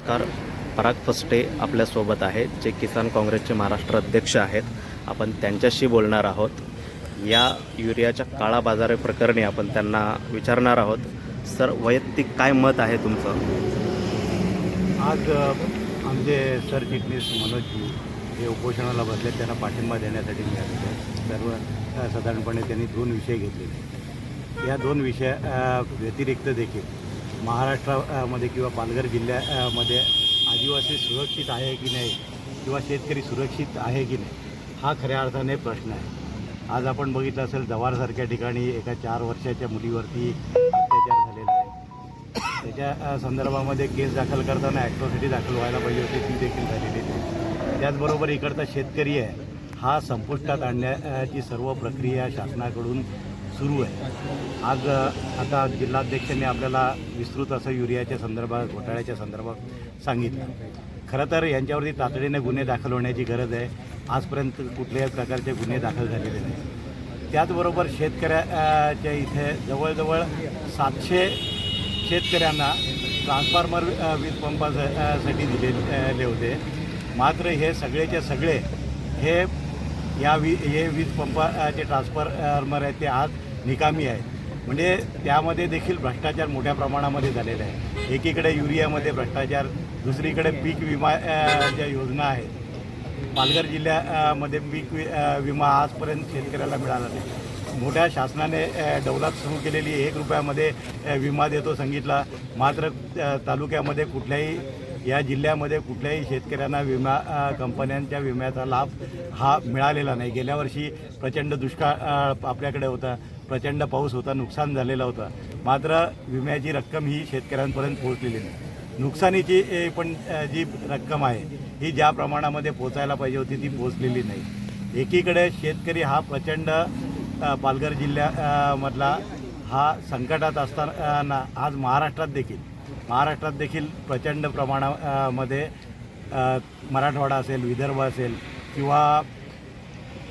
नमस्कार. पराग फस्टे आपल्यासोबत आहेत. जे किसान काँग्रेसचे महाराष्ट्र अध्यक्ष आहेत. आपण त्यांच्याशी बोलणार आहोत. या युरियाच्या काळा बाजार प्रकरणी आपण त्यांना विचारणार आहोत. सर वैयक्तिक काय मत आहे तुमचं? आज आमचे सरचिटणीस मनोजजी हे उपोषणाला बसले. त्यांना पाठिंबा देण्यासाठी मी सर्व साधारणपणे त्यांनी दोन विषय घेतलेले या दोन विषया व्यतिरिक्त देखील महाराष्ट्रामध्ये किंवा पालघर जिल्ह्यामध्ये आदिवासी सुरक्षित आहे की नाही किंवा शेतकरी सुरक्षित आहे की नाही हा खऱ्या अर्थाने प्रश्न आहे. आज आपण बघितलं असेल जव्हारसारख्या ठिकाणी एका चार वर्षाच्या मुलीवरती अत्याचार झालेला आहे. त्याच्या संदर्भामध्ये केस दाखल करताना ॲट्रॉसिटी दाखल व्हायला पाहिजे होती ती देखील झालेली नाही त्याचबरोबर इकडचा शेतकरी आहे हा संपुष्टात आणण्याची सर्व प्रक्रिया शासनाकडून सुरू आहे. आज आता जिल्हाध्यक्षांनी आपल्याला विस्तृत असं युरियाच्या संदर्भात घोटाळ्याच्या संदर्भात सांगितलं. खरं तर यांच्यावरती तातडीने गुन्हे दाखल होण्याची गरज आहे. आजपर्यंत कुठल्याही प्रकारचे गुन्हे दाखल झालेले नाही. त्याचबरोबर शेतकऱ्याच्या इथे जवळजवळ सातशे शेतकऱ्यांना ट्रान्सफॉर्मर वीज पंपासाठी दिलेले होते. मात्र हे सगळेचे सगळे हे या वी हे वीज पंपाचे ट्रान्सफॉर्मर आहेत ते आज निकामी आहेत म्हणजे त्यामध्ये देखील भ्रष्टाचार मोठ्या प्रमाणामध्ये झालेला आहे. एकीकडे युरियामध्ये भ्रष्टाचार दुसरीकडे पीक विमा ज्या योजना आहेत. पालघर जिल्ह्यामध्ये पीक वि विमा आजपर्यंत शेतकऱ्याला मिळाला नाही. मोठ्या शासनाने डौलात सुरू केलेली एक रुपयामध्ये विमा देतो सांगितला. मात्र तालुक्यामध्ये कुठल्याही या जिल्ह्यामध्ये कुठल्याही शेतकऱ्यांना विमा कंपन्यांच्या विम्याचा लाभ हा मिळालेला नाही. गेल्या वर्षी प्रचंड दुष्काळ आपल्याकडे होता. प्रचंड पाऊस होता नुकसान झालेलं होतं. मात्र विम्याची रक्कम ही शेतकऱ्यांपर्यंत पोहोचलेली नाही. नुकसानीची पण जी रक्कम आहे ही ज्या प्रमाणामध्ये पोचायला पाहिजे होती ती पोचलेली नाही. एकीकडे शेतकरी हा प्रचंड पालघर जिल्ह्यामधला हा संकटात असताना आज महाराष्ट्रात देखील महाराष्ट्रात देखील प्रचंड प्रमाणामध्ये मराठवाडा असेल विदर्भ असेल किंवा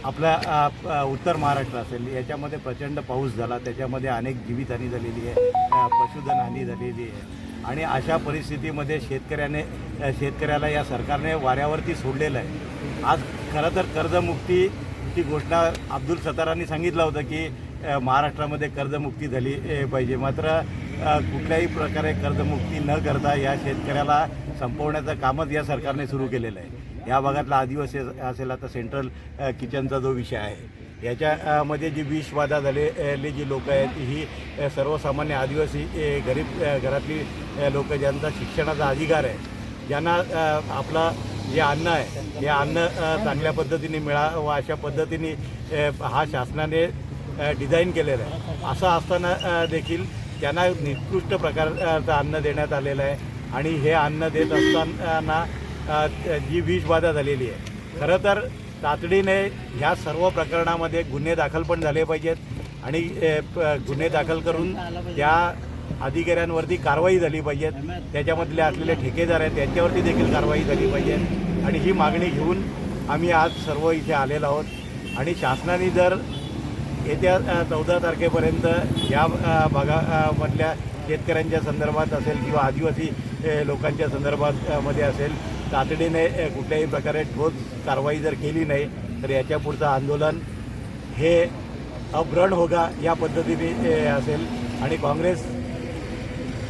आपल्या उत्तर महाराष्ट्र असेल याच्यामध्ये प्रचंड पाऊस झाला त्याच्यामध्ये अनेक जीवितहानी झालेली आहे पशुधन हानी झालेली आहे. आणि अशा परिस्थितीमध्ये शेतकऱ्याने शेतकऱ्याला या सरकारने वाऱ्यावरती सोडलेलं आहे. आज खरं तर कर्जमुक्तीची घोषणा अब्दुल सतारांनी सांगितलं होतं की महाराष्ट्रामध्ये कर्जमुक्ती झाली पाहिजे. मात्र कुठल्याही प्रकारे कर्जमुक्ती न करता या शेतकऱ्याला संपवण्याचं कामच या सरकारने सुरू केलेलं आहे. या भागातला आदिवासी असेल आता सेंट्रल किचनचा जो विषय आहे. याच्यामध्ये जी विषबाधा झालेली जी लोकं आहेत ही सर्वसामान्य आदिवासी गरीब घरातली लोक ज्यांचा शिक्षणाचा अधिकार आहे ज्यांना आपला जे अन्न आहे हे अन्न चांगल्या पद्धतीने मिळावं अशा पद्धतीने हा शासनाने डिझाईन केलेलं आहे. असं असताना देखील त्यांना निकृष्ट प्रकारचं अन्न देण्यात आलेलं आहे. आणि हे अन्न देत असताना जी विषबाधा झालेली आहे. खरं तर तातडीने ह्या सर्व प्रकरणामध्ये गुन्हे दाखल पण झाले पाहिजेत आणि प- गुन्हे दाखल करून त्या अधिकाऱ्यांवरती कारवाई झाली पाहिजेत. त्याच्यामधले असलेले ठेकेदार आहेत त्यांच्यावरती देखील कारवाई झाली पाहिजे. आणि ही मागणी घेऊन आम्ही आज सर्व इथे आलेलो आहोत. आणि शासनाने जर येत्या चौदा तारखेपर्यंत या भागामधल्या शेतकऱ्यांच्या संदर्भात असेल किंवा आदिवासी लोकांच्या संदर्भात मध्ये असेल तातडीने कुठल्याही प्रकारे ठोस कारवाई जर केली नाही तर याच्या पुढचं आंदोलन हे अब होगा या पद्धतीने असेल. आणि काँग्रेस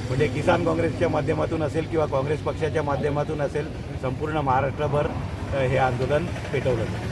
म्हणजे किसान काँग्रेसच्या माध्यमातून असेल किंवा काँग्रेस पक्षाच्या माध्यमातून असेल संपूर्ण महाराष्ट्रभर हे आंदोलन पेटवलं जाईल.